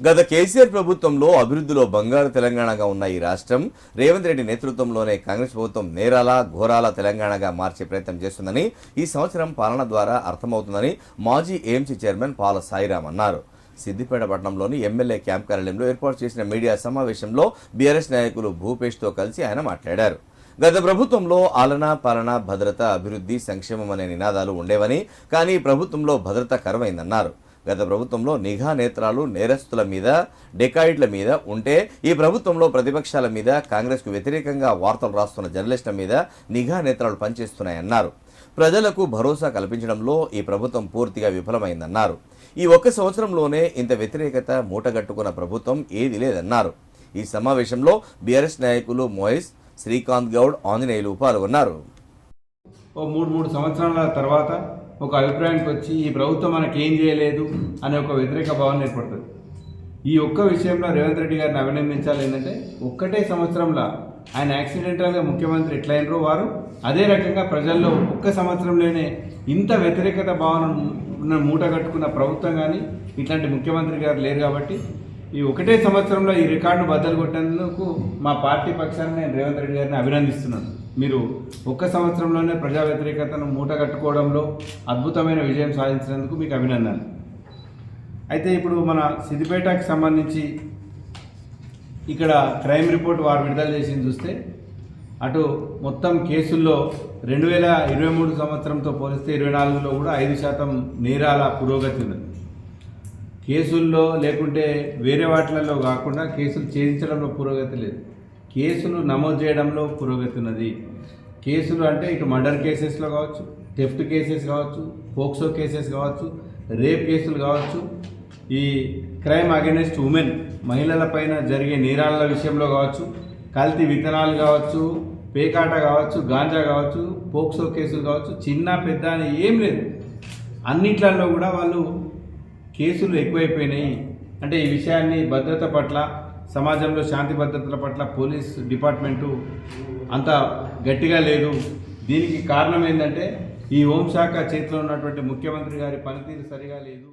గత కేసీఆర్ ప్రభుత్వంలో అభివృద్ధిలో బంగారు తెలంగాణగా ఉన్న ఈ రాష్ట్రం రేవంత్ రెడ్డి నేతృత్వంలోనే కాంగ్రెస్ ప్రభుత్వం నేరాల ఘోరాల తెలంగాణగా మార్చే ప్రయత్నం చేస్తుందని ఈ సంవత్సరం పాలన ద్వారా అర్థమవుతుందని మాజీ ఏఎంసీ చైర్మన్ పాల సాయిరామ్ అన్నారు. సిద్దిపేట పట్టణంలోని ఎమ్మెల్యే క్యాంప్ కార్యాలయంలో ఏర్పాటు చేసిన మీడియా సమావేశంలో బీఆర్ఎస్ నాయకులు భూపేష్తో కలిసి ఆయన మాట్లాడారు. గత ప్రభుత్వంలో ఆలన పాలన భద్రత అభివృద్ధి సంక్షేమం అనే నినాదాలు ఉండేవని కానీ ప్రభుత్వంలో భద్రత కరువైందన్నారు. గత ప్రభుత్వంలో నిఘా నేత్రాలు నేరస్తుల మీద డెకాయిట్ల మీద ఉంటే ఈ ప్రభుత్వంలో ప్రతిపక్షాల మీద కాంగ్రెస్కు వ్యతిరేకంగా వార్తలు రాస్తున్న జర్నలిస్టుల మీద నిఘా నేత్రాలు పనిచేస్తున్నాయన్నారు. ప్రజలకు భరోసా కల్పించడంలో ఈ ప్రభుత్వం పూర్తిగా విఫలమైందన్నారు. ఈ ఒక్క సంవత్సరంలోనే ఇంత వ్యతిరేకత మూటగట్టుకున్న ప్రభుత్వం ఏది లేదన్నారు. ఈ సమావేశంలో బీఆర్ఎస్ నాయకులు మోయిస్ శ్రీకాంత్ గౌడ్ ఆంజనేయులు పాల్గొన్నారు. ఓ మూడు మూడు సంవత్సరాల తర్వాత ఒక అభిప్రాయానికి వచ్చి ఈ ప్రభుత్వం మనకి ఏం చేయలేదు అనే ఒక వ్యతిరేక భావన ఏర్పడుతుంది. ఈ ఒక్క విషయంలో రేవంత్ రెడ్డి గారిని అభినందించాలి ఏంటంటే ఒక్కటే సంవత్సరంలో ఆయన యాక్సిడెంటల్గా ముఖ్యమంత్రి ఎట్లయినరో వారు అదే రకంగా ప్రజల్లో ఒక్క సంవత్సరంలోనే ఇంత వ్యతిరేకత భావన మూట కట్టుకున్న ప్రభుత్వం కానీ ఇట్లాంటి ముఖ్యమంత్రి గారు లేరు కాబట్టి ఈ ఒకటే సంవత్సరంలో ఈ రికార్డును బద్దలు కొట్టేందుకు మా పార్టీ పక్షాన్ని నేను రేవంత్ రెడ్డి గారిని అభినందిస్తున్నాను. మీరు ఒక్క సంవత్సరంలోనే ప్రజా వ్యతిరేకతను మూట కట్టుకోవడంలో అద్భుతమైన విజయం సాధించినందుకు మీకు అభినందనలు. అయితే ఇప్పుడు మన సిద్దిపేటకు సంబంధించి ఇక్కడ క్రైమ్ రిపోర్ట్ వారు విడుదల చేసింది చూస్తే అటు మొత్తం కేసుల్లో రెండు వేల ఇరవై మూడు సంవత్సరంతో పోలిస్తే ఇరవై నాలుగులో కూడా ఐదు శాతం నేరాల పురోగతి ఉన్నది. కేసుల్లో లేకుంటే వేరే వాటిలలో కాకుండా కేసులు ఛేదించడంలో పురోగతి లేదు. కేసులు నమోదు చేయడంలో పురోగతి ఉన్నది. కేసులు అంటే ఇటు మర్డర్ కేసెస్లో కావచ్చు టెఫ్ట్ కేసెస్ కావచ్చు పోక్సో కేసెస్ కావచ్చు రేప్ కేసులు కావచ్చు ఈ క్రైమ్ అగెనెస్ట్ ఉమెన్ మహిళలపైన జరిగే నేరాల విషయంలో కావచ్చు కల్తీ విత్తనాలు కావచ్చు పేకాట కావచ్చు గాంజా కావచ్చు పోక్సో కేసులు కావచ్చు చిన్న పెద్ద అని ఏం లేదు. అన్నిట్లలో కూడా వాళ్ళు కేసులు ఎక్కువైపోయినాయి. అంటే ఈ విషయాన్ని భద్రత పట్ల సమాజంలో శాంతి భద్రతల పట్ల పోలీస్ డిపార్ట్మెంటు అంత గట్టిగా లేదు. దీనికి కారణం ఏంటంటే ఈ హోంశాఖ చేతిలో ఉన్నటువంటి ముఖ్యమంత్రి గారి పనితీరు సరిగా లేదు.